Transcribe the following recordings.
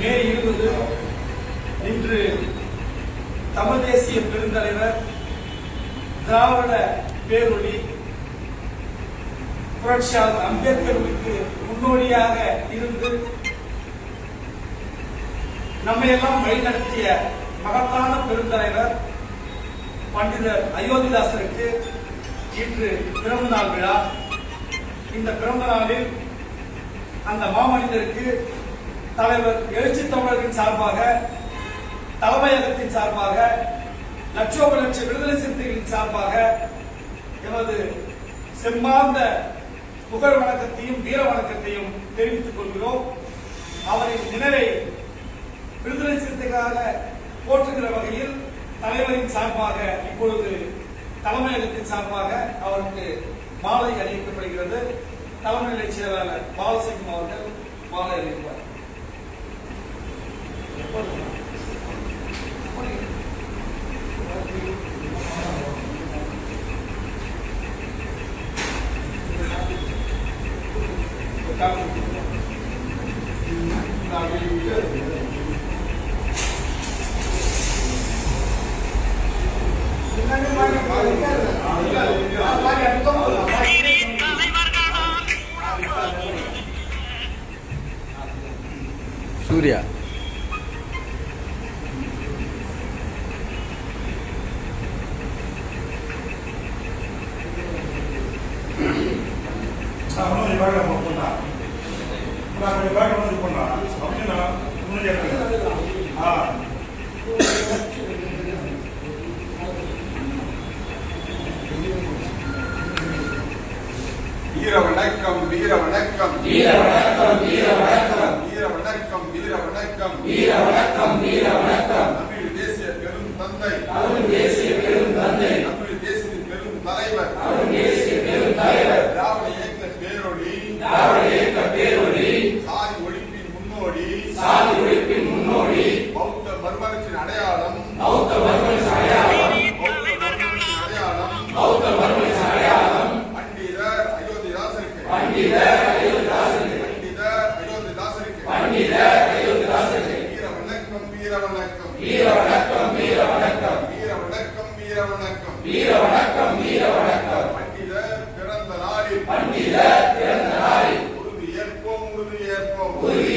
மே இருபது இன்று தமிழ் தேசிய பெருந்தலைவர் திராவிட பேரொழி புரட்சியாளர் அம்பேத்கருக்கு முன்னோடியாக இருந்து நம்மையெல்லாம் வழிநடத்திய மகத்தான பெருந்தலைவர் பண்டிதர் அயோத்திதாசருக்கு இன்று பிறந்த நாள் விழா. இந்த பிறந்த நாளில் அந்த மாமனிதருக்கு தலைவர் எழுச்சி தமிழரின் சார்பாக தலைமையகத்தின் சார்பாக லட்சோப லட்ச விடுதலை சிறுத்தைகளின் சார்பாக எமது செம்மாந்த புகழ் வணக்கத்தையும் வீர வணக்கத்தையும் தெரிவித்துக் கொள்கிறோம். அவரின் நினைவை விடுதலை சிறுத்தைகளாக போற்றுகிற வகையில் தலைவரின் சார்பாக இப்பொழுது தலைமையகத்தின் சார்பாக அவருக்கு மாலை அணிவிக்கப்படுகிறது. தலைமை நிலை செயலாளர் பாலசிங்கம் அவர்கள் மாலை அணிவிப்பார். ஆ வீர வணக்கம் வீர வணக்கம் வீர வணக்கம் வீர வணக்கம் வீர வணக்கம் வீர வணக்கம். வீர வணக்கம் வீர வணக்கம் தமிழ் தேசிய பெரும் தந்தை. அருண் தேசிய பெரும் தந்தை. தமிழ் தேசிய பெரும் தலைவர். அருண் தேசிய பெரும் தலைவர். திராவிட இயக்க பேரொழி திராவிட இயக்க பேரொழி சாதி ஒழிப்பின் முன்னோடி. சாதி ஒழிப்பின் முன்னோடி. பௌத்த மறுமலர்ச்சியின் அடையாளம். பௌத்த மறுமலர்ச்சி அடையாளம் பௌத்த மறுமலர்ச்சியின் அடையாளம் பௌத்த மறுமலர்ச்சி அடையாளம் பண்டிதர் அயோத்திதாசருக்கு பண்டிதர் அயோத்திதாசன் பண்டிதர் அயோத்திதாசருக்கு பண்டித அயோத்திதாசன் வீர வணக்கம் வீர வணக்கம் வீர வணக்கம் வீர வணக்கம் வீர வணக்கம் வீர வணக்கம் வீர வணக்கம் வீர வணக்கம். பண்டிதர் பிறந்த நாளில். பண்டிதர் பிறந்த நாளில். உறுதி ஏற்போம் உறுதி ஏற்போம் உறுதி ஏற்போம் உறுதி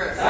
Congress.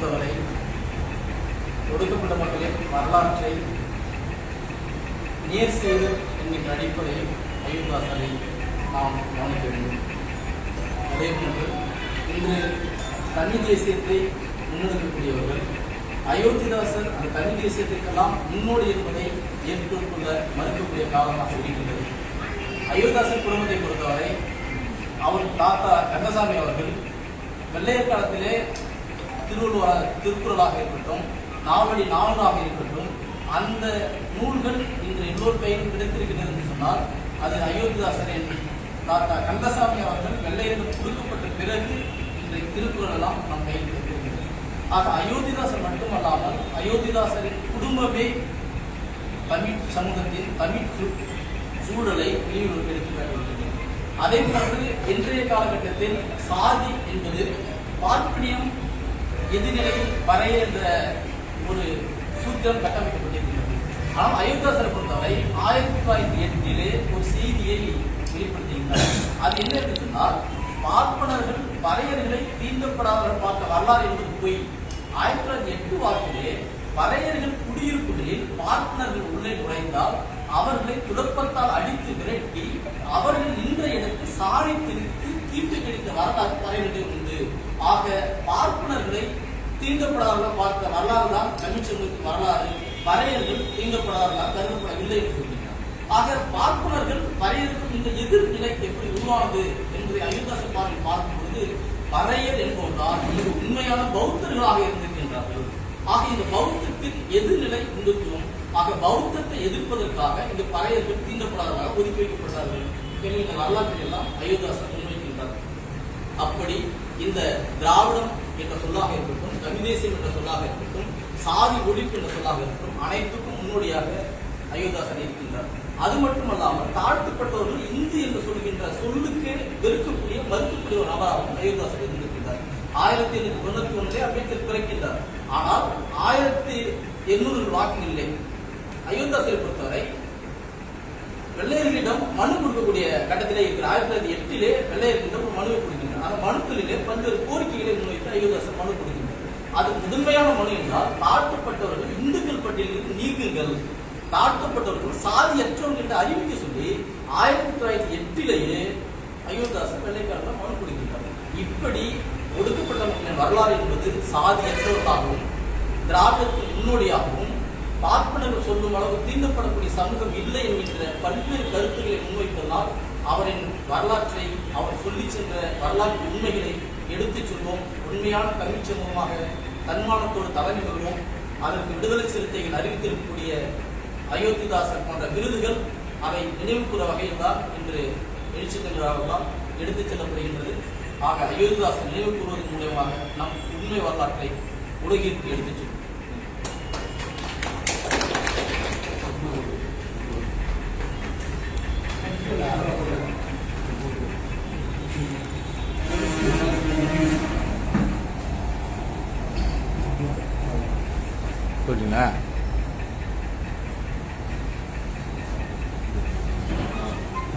பொறுத்தவரை ஒடுக்கப்பட்ட மக்களின் வரலாற்றை நேர் செய்து என்கின்ற அடிப்படையில் அயோத்தாசனை நாம் கவனிக்க வேண்டும். அதே போன்று இன்று தனி தேசியத்தை முன்னெடுக்கக்கூடியவர்கள் அயோத்திதாசர் அந்த தனி தேசியத்திற்கெல்லாம் முன்னோடி என்பதை ஏற்றுக்கொள்ள மறுக்கக்கூடிய காலமாக இருக்கின்றது. அயோத்திதாசர் குடும்பத்தை பொறுத்தவரை அவர் தாத்தா ரங்கசாமி அவர்கள் வெள்ளையர் காலத்திலே திருவள்ளுவராக திருக்குறளாக இருக்கட்டும் நாவடி நாவலாக இருக்கட்டும் அந்த நூல்கள் இன்று எல்லோர் பெயரும் கிடைத்திருக்கிறது என்று சொன்னால் அது அயோத்திதாசரின் தாத்தா கந்தசாமி அவர்கள் வெள்ளையரிடம் கொடுக்கப்பட்ட பிறகு இன்றைய திருக்குறள் எல்லாம் நம் கையில் கிடைத்திருக்கிறது. ஆக அயோத்திதாசர் மட்டுமல்லாமல் அயோத்திதாசரின் குடும்பமே தமிழ் சமூகத்தின் தமிழ் சூழலை வெளியுறவு எடுத்து காட்டுகிறது அதே போன்று இன்றைய காலகட்டத்தில் சாதி என்பது பார்ப்பனியம் எதிர்நிலையில் வரைய என்ற ஒரு சூத்திரம் கட்டமைக்கப்பட்டிருக்கிறது. ஆனால் அயோத்தியாசரை பொறுத்தவரை ஆயிரத்தி தொள்ளாயிரத்தி எட்டிலே ஒரு செய்தியை வெளிப்படுத்தியிருந்தார் அது என்ன என்று சொன்னால் பார்ப்பனர்கள் பறையர்களை தீண்டப்படாதவர்கள் பார்க்க வரலாறு என்பது பொய். ஆயிரத்தி தொள்ளாயிரத்தி எட்டு வாக்கிலே பறையர்கள் குடியிருப்புகளில் பார்ப்பனர்கள் உள்ளே நுழைந்தால் அவர்களை துடப்பத்தால் அடித்து விரட்டி அவர்கள் நின்ற இடத்தில் சாலை திரித்து தீட்டு கிடைத்த வரலாறு பறையர்களிடம் ஆக பார்ப்பனர்களை தீண்டப்படாதவர்கள் பார்த்த வரலாறு தான் தமிழ்ச்சங்கத்தின் வரலாறு. பறையர்கள் தீண்டப்படாதவர்களாக கருதப்படவில்லை என்று சொல்கிறார். ஆக பார்ப்பனர்கள் பறையர்கள் இந்த எதிர்நிலை எப்படி உருவானது என்பதை அயோத்தாசன் பார்வை பார்க்கும் பொழுது பறையர் என்பவர்தான் மிக உண்மையான பௌத்தர்களாக இருந்திருக்கின்றார்கள். ஆக இந்த பௌத்தத்தின் எதிர்நிலை இந்துத்துவம் ஆக பௌத்தத்தை எதிர்ப்பதற்காக இந்த பறையர்கள் தீண்டப்படாதவர்களாக ஒதுக்கி வைக்கப்பட்டார்கள். எனவே இந்த வரலாற்றை எல்லாம் அயோத்தாசன் முன்வைக்கின்றார். அப்படி இந்த திராவிடம் என்ற சொல்லாக இருக்கட்டும் தமிழ்தேசியம் என்ற சொல்லாக இருக்கட்டும் சாதி ஒழிப்பு என்ற சொல்லாக இருக்கட்டும் அனைத்துக்கும் முன்னோடியாக அயோத்தாசன் இருக்கின்றார். அது மட்டுமல்லாமல் தாழ்த்தப்பட்டவர்கள் இந்து என்று சொல்கின்ற சொல்லுக்கு வெறுக்கக்கூடிய மறுக்கக்கூடிய ஒரு நபராகவும் அயோத்தாசன் இருந்திருக்கின்றார். ஆயிரத்தி எண்ணூத்தி தொண்ணூத்தி ஒன்றிலே அம்பேத்கர் பிறக்கின்றார். ஆனால் ஆயிரத்தி எண்ணூறு வாக்கிலே அயோத்தாசை பொறுத்தவரை வெள்ளையர்களிடம் மனு கொடுக்கக்கூடிய கட்டத்திலே இருக்கிற ஆயிரத்தி தொள்ளாயிரத்தி எட்டிலே வெள்ளையர்களிடம் மனுவை கொடுக்கிறார் அந்த மனுக்களிலே பல்வேறு கோரிக்கைகளை முன்வைத்து அயோத்தாசர் மனு கொடுக்கின்றனர் அது முதன்மையான மனு என்றால் தாழ்த்தப்பட்டவர்கள் இந்துக்கள் பட்டியலில் நீக்குங்கள். தாழ்த்தப்பட்டவர்கள் சாதியற்றவர்கள் என்று அறிவிக்க சொல்லி ஆயிரத்தி தொள்ளாயிரத்தி எட்டிலேயே அயோத்தாசர் வெள்ளைக்காரர்கள் மனு கொடுக்கின்றார். இப்படி ஒடுக்கப்பட்டவர்களின் வரலாறு என்பது சாதியற்றவர்களாகவும் திராவிடத்தின் முன்னோடியாகவும் பார்ப்பனர்கள் சொல்லும் அளவு தீண்டப்படக்கூடிய சமூகம் இல்லை என்கின்ற பல்வேறு கருத்துக்களை முன்வைப்பதனால் அவரின் வரலாற்றை அவர் சொல்லிச் சென்ற வரலாற்று உண்மைகளை எடுத்துச் சொல்வோம். உண்மையான தமிழ் சமூகமாக தன்மானத்தோடு தலைமை கொள்வோம். அதற்கு விடுதலை சிறுத்தைகள் அறிவித்திருக்கக்கூடிய அயோத்திதாசர் போன்ற விருதுகள் அவை நினைவுகூற வகையில் தான் இன்று எழுச்சி தமிழாகலாம் எடுத்துச் செல்லப்படுகின்றது. ஆக அயோத்திதாசர் நினைவு கூறுவதன் மூலமாக நம் உண்மை வரலாற்றை உலகிற்கு எடுத்துச்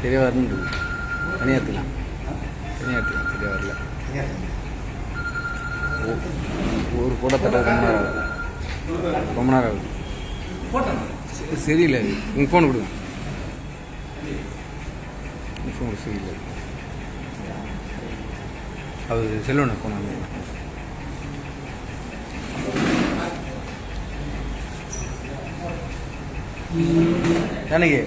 சரியா வரணும் தனியாக எடுத்துக்கலாம் தனியாக எடுத்துக்கலாம் சரியா வரல ஒரு ஃபோட்டோ தட்ட ரொம்ப நேரம் ஆகுது ரொம்ப நேரம் ஆகுது சரியில்லை. உங்கள் ஃபோன் கொடுங்க. உங்கள் ஃபோன் சரியில்லை. அது செல்வனை ஃபோன் வாங்க ஜானகி.